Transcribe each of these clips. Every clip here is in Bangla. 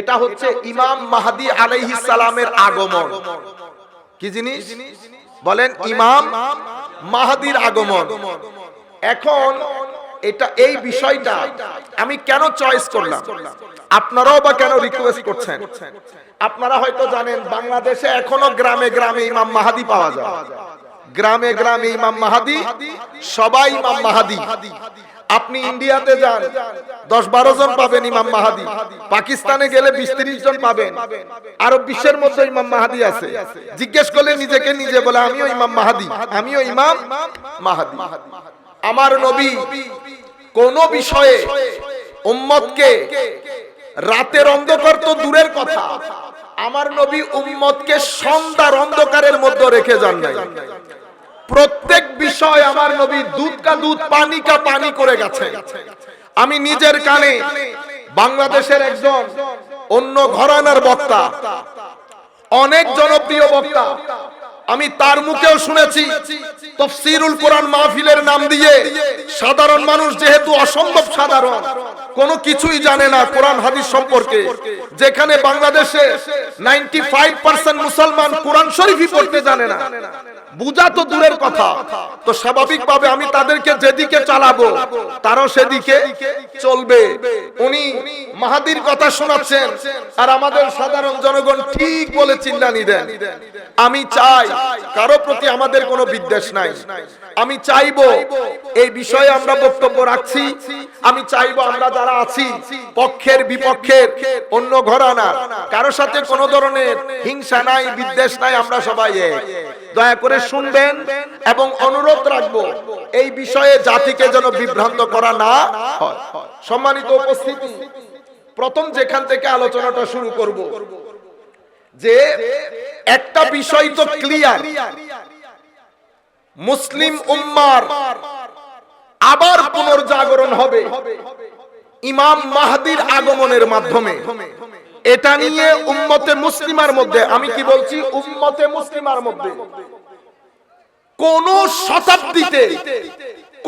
এটা হচ্ছে ইমাম মাহাদি আলাইহিস সালামের আগমন। কি জিনিস? বলেন ইমাম মাহাদির আগমন। এখন এটা এই বিষয়টা আমি কেন চয়েস করলাম? আপনারাও বা কেন রিকোয়েস্ট করছেন? আপনারা হয়তো জানেন বাংলাদেশে এখনও গ্রামে গ্রামে ইমাম মাহাদি পাওয়া যায়। গ্রামে গ্রামে ইমাম মাহাদি সবাই ইমাম মাহাদি। আপনি ইন্ডিয়াতে যান। দশ বারো জন পাবেন ইমাম মাহাদি। পাকিস্তানে গেলে বিশ তিরিশ জন পাবেন। আরব বিশ্বের মধ্যে ইমাম মাহাদি আছে। জিজ্ঞেস করলে নিজেকে নিজে বলে, আমিও ইমাম মাহাদি, আমিও ইমাম মাহাদি। আমার নবী কোন বিষয়ে উম্মতকে রাতের অন্ধকার তো দূরের কথা। আমার নবী উম্মতকে সন্ধ্যার অন্ধকারের মধ্যে রেখে যান নাই। প্রত্যেক বিষয় আমার নবী দুধ কা দুধ, পানি কা পানি করে গেছে। আমি নিজের কানে বাংলাদেশের একজন অন্য ঘরানার বক্তা, অনেক জনপ্রিয় বক্তা, আমি তার মুখেও শুনেছি, তফসিরুল কোরআন মাহফিলের নাম দিয়ে সাধারণ মানুষ যেহেতু অসম্ভব সাধারণ, কোনো কিছুই জানে না কোরআন হাদিস সম্পর্কে, যেখানে বাংলাদেশে 95% মুসলমান কোরআন শরীফই পড়তে জানে না। বুঝা তো দূরের কথা। তো স্বাভাবিকভাবে আমি তাদেরকে যেদিকে চালাবো তারাও সেদিকে চলবে। উনি মাহাদির কথা শোনাচ্ছেন আর আমাদের সাধারণ জনগণ ঠিক বলে চিল্লানি দেন। আমি চাই কারও প্রতি আমাদের কোনো বিদ্বেষ নাই। আমি চাইব এই বিষয়ে আমরা বক্তব্য রাখছি। আমি চাইব আমরা যারা আছি পক্ষের বিপক্ষের অন্য ঘরানা কারও সাথে কোনো ধরনের হিংসা নাই বিদ্বেষ নাই আমরা সবাই এক। দয়া করে শুনবেন এবং অনুরোধ রাখব এই বিষয়ে জাতিকে যেন বিভ্রান্ত করা না হয়। সম্মানিত উপস্থিতি প্রথম যেখান থেকে আলোচনাটা শুরু করব যে একটা বিষয় তো ক্লিয়ার মুসলিম উম্মার আবার পুনর্জাগরণ হবে। ইমাম মাহাদির আগমনের মাধ্যমে। এটা নিয়ে উম্মতে মুসলিমার মধ্যে আমি কি বলছি? উম্মতে মুসলিমার মধ্যে। কোন শতাব্দীতে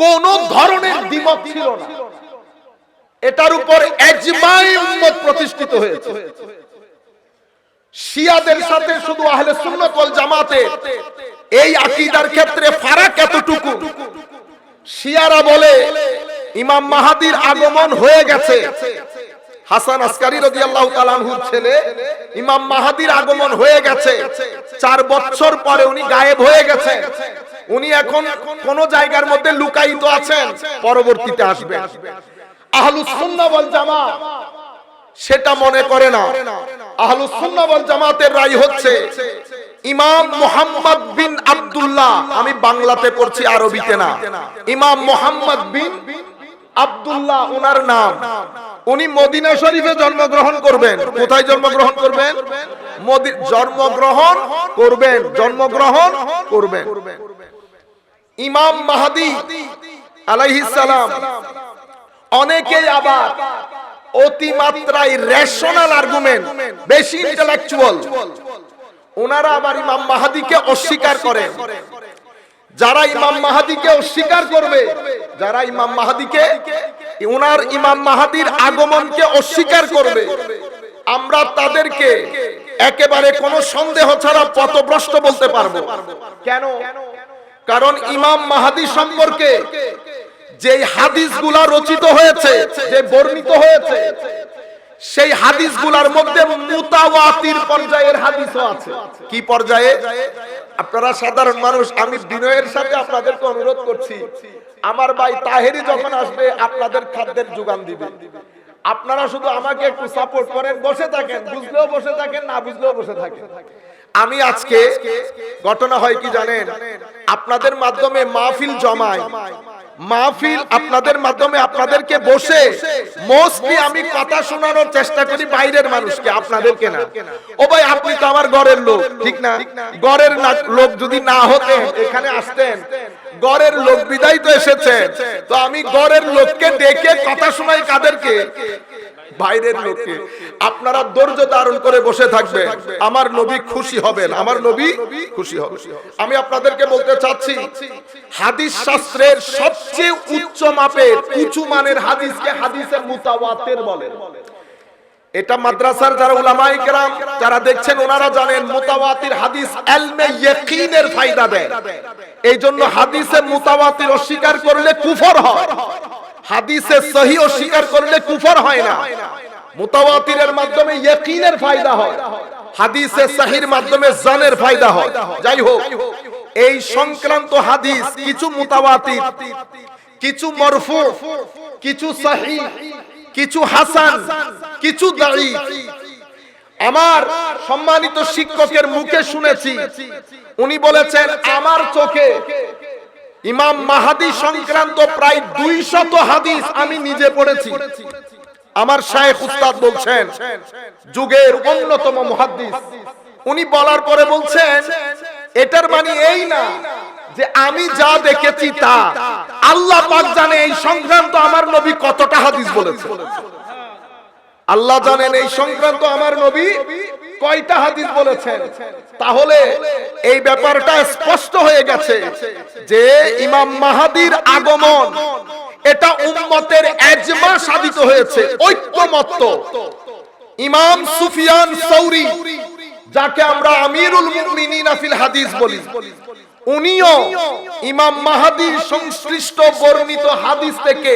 কোন ধরনের দ্বিমত ছিল না। এটার উপর এজমাই উম্মত প্রতিষ্ঠিত হয়েছে। শিয়াদের সাথে শুধু আহলে সুন্নাত ওয়াল জামাতে এই আকীদার ক্ষেত্রে ফারাক এতটুকু। শিয়ারা বলে ইমাম মাহাদির আগমন হয়ে গেছে। হাসান আসকারি রাদিয়াল্লাহু তাআলা আনহুর ছেলে ইমাম মাহাদির আগমন হয়ে গেছে। চার বছর পরে উনি গায়েব হয়ে গেছে। উনি এখন কোন জায়গার মধ্যে লুকায়িত আছেন। পরবর্তীতে জামাত সেটা মনে করে না। আহলুস সুন্নাহ ওয়াল জামাতের রায় হচ্ছে ইমাম মোহাম্মদ বিন আব্দুল্লাহ, আমি বাংলাতে পড়ছি আরবিতে না। ইমাম মোহাম্মদ বিন আব্দুল্লাহ ওনার নাম। উনি মদিনা শরীফে জন্মগ্রহণ করবেন। কোথায় জন্মগ্রহণ করবেন? জন্মগ্রহণ করবেন জন্মগ্রহণ করবেন। ইমাম মাহাদি আলাইহিস সালাম, অনেকেই আবার অতিমাত্রায় রেশনাল আর্গুমেন্ট বেশি ইন্টেলেকচুয়াল ওনারা আবার ইমাম মাহাদিকে অস্বীকার করেন। যারা ইমাম মাহাদিকে অস্বীকার করবে, যারা ইমাম মাহাদিকে ওনার ইমাম মাহাদির আগমনকে অস্বীকার করবে, আমরা তাদেরকে একেবারে কোনো সন্দেহ ছাড়া পথভ্রষ্ট বলতে পারব। কেন? কারণ ইমাম মাহাদি সম্পর্কে যে হাদিসগুলা রচিত হয়েছে, যে বর্ণিত হয়েছে সেই হাদিসগুলার মধ্যে মুতাওয়াতির পর্যায়ের হাদিসও আছে। কি পর্যায়ে? আপনারা সাধারণ মানুষ, আমি বিনয়ের সাথে আপনাদেরকে অনুরোধ করছি। আমার ভাই তাহেরি যখন আসবে, আপনাদের খাদ্যের যোগান দিবে। আপনারা শুধু আমাকে একটু সাপোর্ট করেন, বসে থাকেন, বুঝলেও বসে থাকেন, না বুঝলেও বসে থাকেন। আমি আজকে, ঘটনা হয় কি জানেন? আপনাদের মাধ্যমে মাহফিল জমায়। মাহফিল আপনাদের মাধ্যমে আপনাদেরকে বসে, মোস্টলি আমি কথা শোনানোর চেষ্টা করি বাইরের মানুষকে, আপনাদেরকে না। ও ভাই, আপনি তো আমার ঘরের লোক, ঠিক না? না- লোক যদি না হতেন, এখানে আসতেন। গড়ের লোক বিদায় তো এসেছে। তো আমি গড়ের লোককে ডেকে কথা শোনাই কাদেরকে? বাইরের লোককে। আপনারা ধৈর্য ধারণ করে বসে থাকবেন। আমার নবী খুশি হবেন। আমার নবী খুশি হবে আমি আপনাদেরকে বলতে চাচ্ছি হাদিস শাস্ত্রের সবচেয়ে উচ্চ মাপের উঁচু মানের হাদিসকে হাদিসে মুতাওয়াতের বলে। এটা মাদ্রাসার যারা উলামায়ে কেরাম যারা দেখছেন ওনারা জানেন মুতাওয়াতির হাদিস ইলমে ইয়াকিনের ফায়দা দেয়। এই জন্য হাদিসে মুতাওয়াতির অস্বীকার করলে কুফর হয়। হাদিসে সহি অস্বীকার করলে কুফর হয় না। মুতাওয়াতিরের মাধ্যমে ইয়াকিনের ফায়দা হয়। হাদিসে সহির মাধ্যমে জানের ফায়দা হয়। যাই হোক, এই সংক্রান্ত হাদিস কিছু মুতাওয়াতির, কিছু মরফু, কিছু সহি কিছু হাসান, কিছু দাঈফ। আমার সম্মানিত শিক্ষকের মুখে শুনেছি, উনি বলেছেন, আমার চোখে ইমাম মাহাদি সংক্রান্ত প্রায় দুইশত হাদিস আমি নিজে পড়েছি। আমার শায়েখ উস্তাদ বলছেন, যুগের অন্যতম মহাদিস উনি বলার পরে বলছেন, এটার মানে এই না যে আমি যা দেখেছি তা। আল্লাহ পাক জানে এই সংক্রান্ত আমার নবী কতটা হাদিস বলেছে। আল্লাহ জানেন এই সংক্রান্ত আমার নবী কয়টা হাদিস বলেছেন? তাহলে এই ব্যাপারটা স্পষ্ট হয়ে গেছে যে ইমাম মাহাদির আগমন, এটা উম্মতের এজমা সাধিত হয়েছে, ঐক্যমত্য। ইমাম সুফিয়ান সৌরি, যাকে আমরা আমিরুল মুমিনিন ফিল হাদিস বলি, উনিও ইমাম মাহাদির সংশ্লিষ্ট বর্ণিত হাদিস থেকে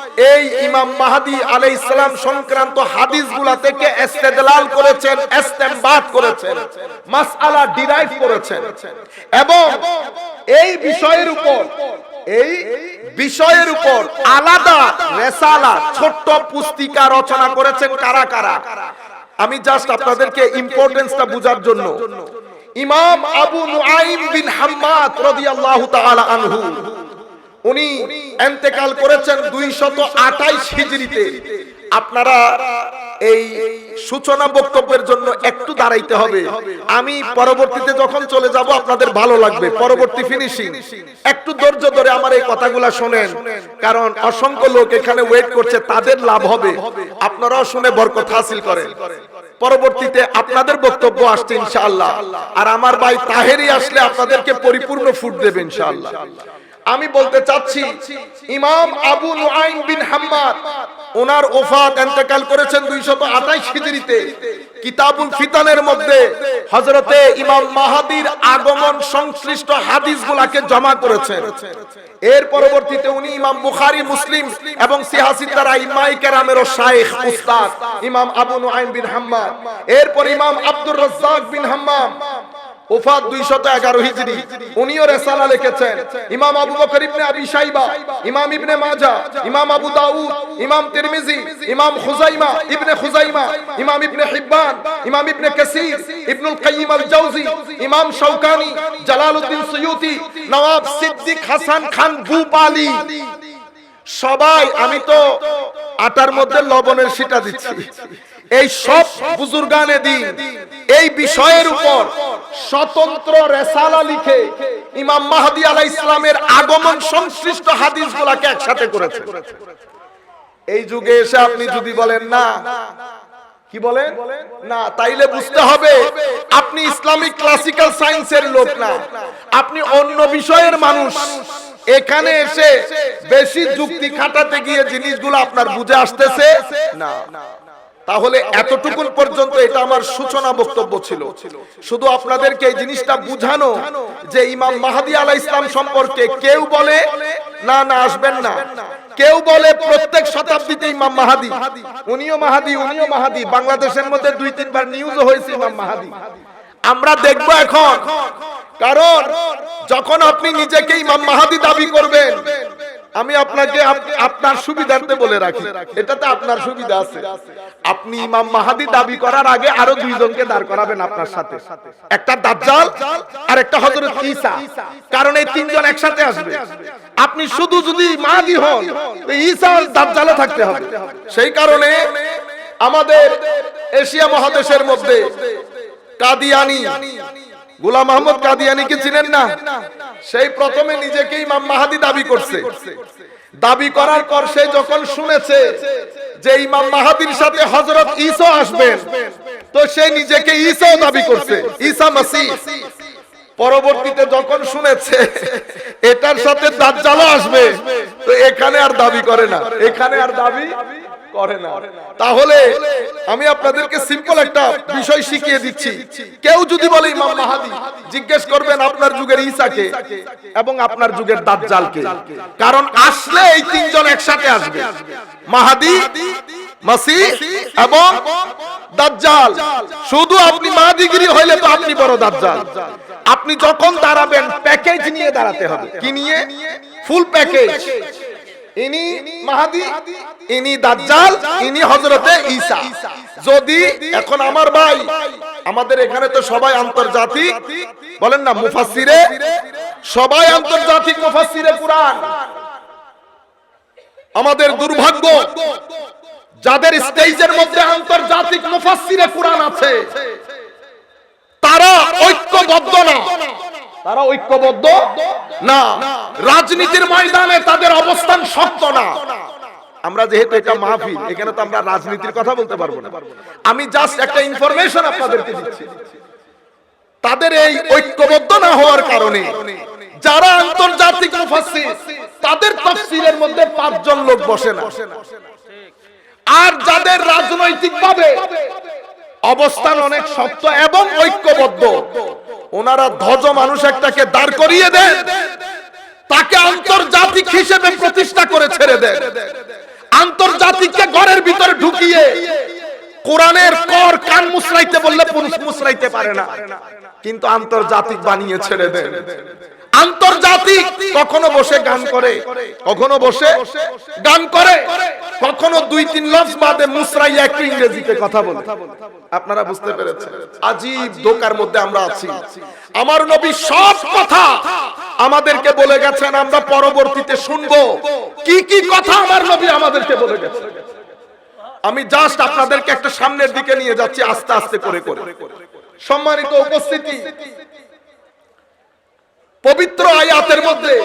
এই ইমাম মাহাদি আলাই ইসলাম সংক্রান্ত হাদিসগুলা থেকে ইস্তেদলাল করেছেন, ইস্তেমবাদ করেছেন, মাসআলা ডিরাইভ করেছেন। এবং এই বিষয়ের উপর, এই বিষয়ের উপর আলাদা রেসালা, ছোট্ট পুস্তিকা রচনা করেছেন কারা কারা? আমি জাস্ট আপনাদেরকে ইম্পর্টেন্সটা বোঝার জন্য। ইমাম আবু নুআইম বিন হাম্মাদ রাদিয়াল্লাহু তাআলা আনহু। উনি এন্তেকাল করেছেন 228 হিজরিতে আপনারা এই সূচনা বক্তব্যের জন্য একটু দাঁড়াইতে হবে। আমি পরবর্তীতে যখন চলে যাব, আপনাদের ভালো লাগবে। পরবর্তী ফিনিশিং একটু ধৈর্য ধরে আমার এই কথাগুলা শোনেন। কারণ অসংখ্য লোক এখানে ওয়েট করছে, তাদের লাভ হবে। আপনারাও শুনে বরকত হাসিল করেন। পরবর্তীতে আপনাদের বক্তব্য আসছে ইনশাআল্লাহ। আর আমার ভাই তাহেরি আসলে আপনাদেরকে পরিপূর্ণ ফুট দেবে ইনশাআল্লাহ। আমি বলতে চাচ্ছি, ইমাম আবু নুআইম বিন হাম্মাদ, ওনার ওফাত ইন্তেকাল করেছেন 228 হিজরিতে কিতাবুল ফিতানের মধ্যে হযরতে ইমাম মাহাদির আগমন সংশ্লিষ্ট হাদিসগুলোকে জমা করেছেন। এর পরবর্তীতে উনি ইমাম বুখারী, মুসলিম এবং সিহাসিতার ইমাই কেরামেরও শাইখ উস্তাদ ইমাম আবু নুআইম বিন হাম্মাদ। এরপর ইমাম আব্দুর রাজ্জাক বিন হাম্মাম ওফাত 211 হিজরি। উনিও রিসালা লিখেছেন। ইমাম আবু বকর ইবনে আবি শাইবা, ইমাম ইবনে মাজাহ ইমাম আবু দাউদ, ইমাম তিরমিজি, ইমাম খুজাইমা, ইবনে খুজাইমা, ইমাম ইবনে হিব্বান, ইমাম ইবনে কাসির, ইবনুল কাইয়িম আল ইমাম Shawkani, Jalaluddin Suyuti, Nawab Siddiq Hasan Khan Bhopali সবাই, আমি তো আটার মধ্যে লবণের সিটা দিচ্ছি। এই সব বুজুর্গানে দিন। এই বিষয়ের উপর স্বতন্ত্র রেসালা লিখে ইমাম মাহাদি আলাহ ইসলামের আগমন সংশ্লিষ্ট হাদিসগুলাকে একসাথে করেছে। এই যুগে এসে আপনি যদি বলেন, না। কি বলেন না। তাইলে বুঝতে হবে, আপনি ইসলামিক ক্লাসিক্যাল সায়েন্সের লোক না। আপনি অন্য বিষয়ের মানুষ। এখানে এসে বেশি যুক্তি খাটাতে গিয়ে জিনিসগুলো আপনার বুঝে আসতেছে? না। তাহলে এতটুকুন পর্যন্ত এটা আমার সূচনা বক্তব্য ছিল। শুধু আপনাদেরকে এই জিনিসটা বুঝানো যে ইমাম মাহাদি আলাহ ইসলাম সম্পর্কে কেউ বলে না না আসবেন না। কেউ বলে প্রত্যেক শতাব্দীতে ইমাম মাহাদি। উনিও মাহাদি উনিও মাহাদি। বাংলাদেশের মধ্যে দুই তিনবার নিউজও হয়েছে ইমাম মাহাদি। আমরা দেখব এখন। কারণ যখন আপনি নিজেকে ইমাম মাহাদি দাবি করবেন আমি আপনাকে আপনার সুবিধার্থে বলে রাখি। এটাতে আপনার সুবিধা আছে। আপনি ইমাম মাহাদি দাবি করার আগে আরও দুইজনকে দাঁড় করাবেন আপনার সাথে। একটা দাজ্জাল আর একটা হযরত ঈসা। কারণ এই তিনজন একসাথে আসবে। আপনি শুধু যদি মাহাদি হন, তো ঈসা আর দাজ্জালও থাকতে হবে। সেই কারণে আমাদের এশিয়া মহাদেশের মধ্যে কাদিয়ানি গোলাম আহমদ কাদিয়ানিকে চিনেন না? সেই প্রথমে নিজেকে ইমাম মাহাদি দাবি করছে। দাবি করার পর সে যখন শুনেছে যে ইমাম মাহাদির সাথে হজরত ঈসা আসবেন, তো সে নিজেকে ঈসাও দাবি করছে। ঈসা মাসি। পরবর্তীতে যখন শুনেছে এটার সাথে দাজ্জালও আসবে, তো এখানে আর দাবি করে না। এখানে আর দাবি করে না। তাহলে আমি আপনাদেরকে সিম্পল একটা বিষয় শিখিয়ে দিচ্ছি। কেউ যদি বলে ইমাম মাহাদি জিজ্ঞেস করবেন আপনার যুগের ঈসাকে এবং আপনার যুগের দাজ্জালকে। কারণ আসলে এই তিনজন একসাথে আসবে। মাহাদি এবং দাজ্জাল। শুধু আপনি মাহাদিগিরি হইলে তো আপনি বড় দাজ্জাল। আপনি যখন দাঁড়াবেন প্যাকেজ নিয়ে দাঁড়াতে হবে। কি নিয়ে? ফুল প্যাকেজ ইনি মাহাদি, ইনি দাজ্জাল, ইনি হযরতে ঈসা। যদি এখন আমার ভাই, আমাদের এখানে তো সবাই আন্তর্জাতিক, বলেন না মুফাসসিরে? সবাই আন্তর্জাতিক মুফাসসিরে কুরআন। আমাদের দুর্ভাগ্য, যাদের স্টেজের মধ্যে আন্তর্জাতিক মুফাসসিরে কুরআন আছে, তারা ঐক্যবদ্ধ না। তারা ঐক্যবদ্ধ? না। রাজনীতির ময়দানে তাদের অবস্থান শক্ত না। আমরা যেহেতু এটা মাহফিল, এখানে তো আমরা রাজনীতির কথা বলতে পারব না। আমি জাস্ট একটা ইনফরমেশন আপনাদেরকে দিচ্ছি। তাদের এই ঐক্যবদ্ধ না হওয়ার কারণে যারা আন্তর্জাতিক মুফাসসির, তাদের তাফসীরের মধ্যে পাঁচজন লোক বসে না। আর যাদের রাজনৈতিকভাবে অবস্থান অনেক শক্ত এবং ঐক্যবদ্ধ ওনারা ধ্বজ মানুষ একটাকে দাঁড় করিয়ে দেন তাকে আন্তর্জাতিক হিসেবে প্রতিষ্ঠা করে ছেড়ে দেন আন্তর্জাতিককে ঘরের ভিতরে ঢুকিয়ে কোরআনের কর কান মুসরাইতে বললে পুরুষ মুসরাইতে পারে না, কিন্তু আন্তর্জাতিক বানিয়ে ছেড়ে দেন আন্তর্জাতিক কখনো বসে গান করে, কখনো বসে গান করে, কখনো দুই তিন লফজ বাদে মুসরাইয়া একটু ইংরেজিতে কথা বলে। আপনারা বুঝতে পেরেছেন। আজীব দোকার মধ্যে আমরা আছি। আমার নবী সব কথা আমাদেরকে বলে গেছেন, আমরা পরবর্তীতে শুনব। কি কি কথা আমার নবী আমাদেরকে বলে গেছেন? আমি জাস্ট আপনাদেরকে একটা সামনের দিকে নিয়ে যাচ্ছি, আস্তে আস্তে করে করে। সম্মানিত উপস্থিতি পবিত্র আয়াতের মধ্যে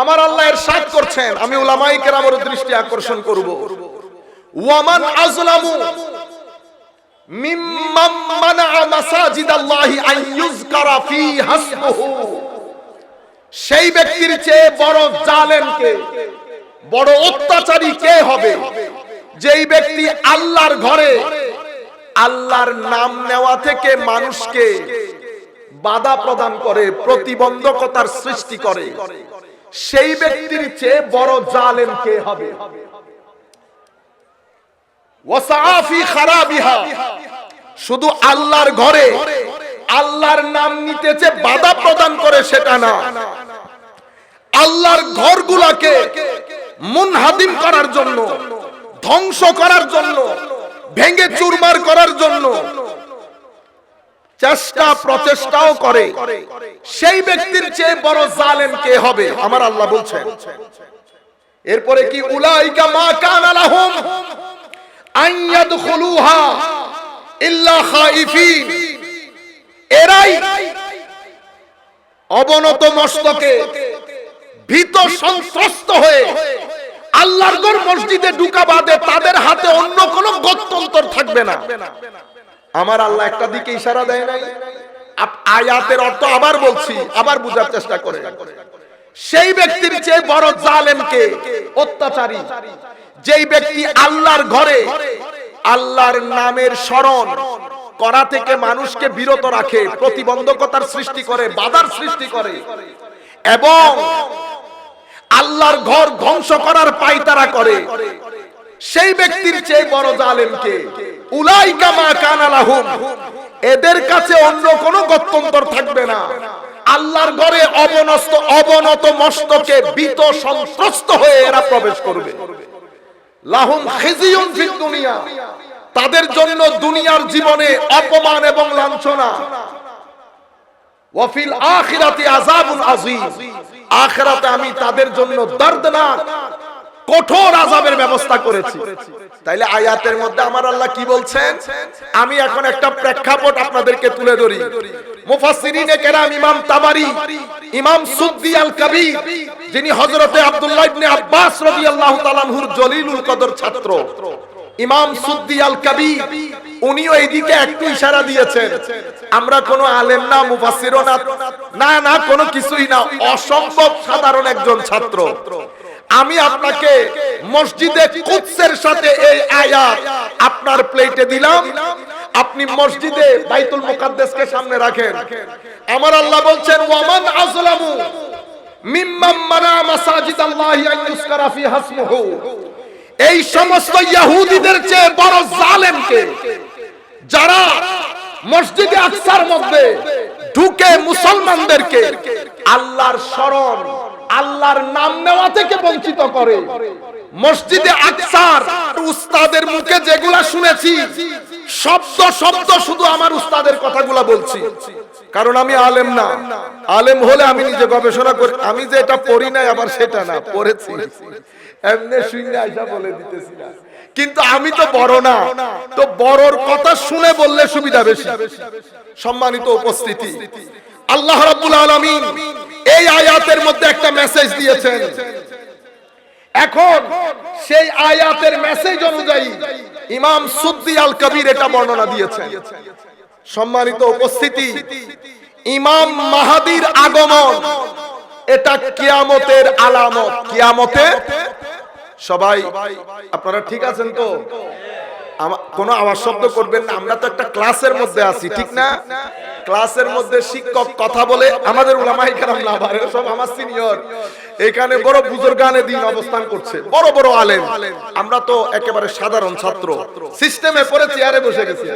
আমার আল্লাহ এর সাথ করছেন, আমি উলামাই কেরামের দৃষ্টি আকর্ষণ করব। ওয়ামান আজলামু মিম্মান মানাআ মাসাজিদাল্লাহি আন ইউযকারা ফি হাসমুহু সেই ব্যক্তির চেয়ে বড় জালেম কে বড় অত্যাচারী কে হবে? যেই ব্যক্তি আল্লাহর ঘরে, আল্লাহর নাম নেওয়া থেকে মানুষকে বাধা প্রদান করে, প্রতিবন্ধকতার সৃষ্টি করে। সেই ব্যক্তির চেয়ে বড় জালেম কে হবে? শুধু আল্লাহর ঘরে, আল্লাহর নাম নিতেছে বাধা প্রদান করে সেটা না। আল্লাহর ঘরগুলাকে মুনহাদিম করার জন্য, ধ্বংস করার জন্য, ভেঙে চুরমার করার জন্য চেষ্টা প্রচেষ্টাও করে। সেই ব্যক্তির চেয়ে বড় জালেম কে হবে? আমার আল্লাহ বলছেন। এরপরে কি উলাইকা মা কানা লাহুম আন ইয়াদখুলুহা ইল্লা খাইফিন। এরাই অবনত মস্তকে ভীত সন্ত্রস্ত হয়ে আল্লাহর মসজিদে ঢুকা বাদে তাদের হাতে অন্য কোনো গত্যন্তর থাকবে না। আমার আল্লাহ একটা দিকে ইশারা দেয় নাই। আয়াতের অর্থ আবার বলছি, আবার বুঝার চেষ্টা করে। সেই ব্যক্তির চেয়ে বড় জালেমকে অত্যাচারী, যেই ব্যক্তি আল্লাহর ঘরে, আল্লাহর নামের স্মরণ করা থেকে মানুষকে বিরত রাখে, প্রতিবন্ধকতার সৃষ্টি করে, বাধার সৃষ্টি করে। এবং আল্লাহর ঘর ধ্বংস করার পাইতারা করে। সেই ব্যক্তির চেয়ে বড় জালেমকে এদের কাছে অন্য কোনো গত্যন্তর থাকবে না। আল্লাহর ঘরে অবনস্ত, অবনত মস্তকে বিত সন্ত্রস্ত হয়ে এরা প্রবেশ করবে। লাহুম দুনিয়া। তাদের জন্য দুনিয়ার জীবনে অপমান এবং লাঞ্ছনা। আখিরাতে আমি তাদের জন্য দর্দনাক কঠোর আজাবের ব্যবস্থা করেছি। তাইলে আয়াতের মধ্যে আমার আল্লাহ কি বলছেন? আমি এখন একটা প্রেক্ষাপট আপনাদেরকে তুলে ধরি। মুফাসসিরিনে কেরাম ইমাম ইমাম সুদ্দি আল কবির যিনি হযরতে আব্দুল্লাহ ইবনে আব্বাস রাদিয়াল্লাহু তাআলা আনহুর জলিলুল কদর ছাত্র। ইমাম সুদ্দি আল উনিও এইদিকে একটু ইশারা দিয়েছেন, আমরা কোনো আলেম না, মুফাসসিরও না না না, কোনো কিছুই না, অসম্ভব সাধারণ একজন ছাত্র। আমি আপনাকে মসজিদে কুদসের সাথে এই আয়াত আপনার প্লেটে দিলাম। আপনি মসজিদে বাইতুল মুকাদ্দাসকে সামনে রাখেন। আমার আল্লাহ বলছেন, ওয়ামান আযলামু মিম্মান মানা মাসাজিদাল্লাহি আন ইউসকারা ফি হাসমুহু। এই সমস্ত ইহুদিদের চেয়ে বড় জালেমকে যারা মসজিদে আকসার মধ্যে ঢুকে মুসলমানদেরকে আল্লাহর স্মরণ আল্লাহর নাম নেওয়া থেকে বঞ্চিত করে। মসজিদে আকসার, উস্তাদের মুখে যেগুলা শুনেছি, শব্দ শব্দ শুধু আমার উস্তাদের কথাগুলা বলছি। কারণ আমি আলেম না। আলেম হলে আমি নিজে গবেষণা করি। আমি যে এটা পড়ি নাই, আবার সেটা না, পড়েছি। এমনি শুনে আইসা বলে দিতেছি না। কিন্তু আমি তো বড় না। তো বড়র কথা শুনে বললে সুবিধা বেশি। সম্মানিত উপস্থিতি। আল্লাহ রাব্বুল আলামিন এই আয়াতের মধ্যে একটা মেসেজ দিয়েছেন। এখন সেই আয়াতের মেসেজ অনুযায়ী ইমাম সুদ্দি আল কবির এটা বর্ণনা দিয়েছেন। সম্মানিত উপস্থিতি, ইমাম মাহাদির আগমন, এটা কিয়ামতের আলামত। কিয়ামতের সবাই, আপনারা ঠিক আছেন তো? কোনো আওয়াজ শব্দ করবেন না। আমরা তো একটা ক্লাসের মধ্যে আছি ঠিক না? ক্লাসের মধ্যে শিক্ষক কথা বলে আমাদের উলামাই এখানে না পারে সব আমার সিনিয়র এখানে বড় বুজুর্গানে দিন অবস্থান করছে। বড় বড় আলেম। আমরা তো একেবারে সাধারণ ছাত্র। সিস্টেমে পড়ে চেয়ারে বসে গেছি।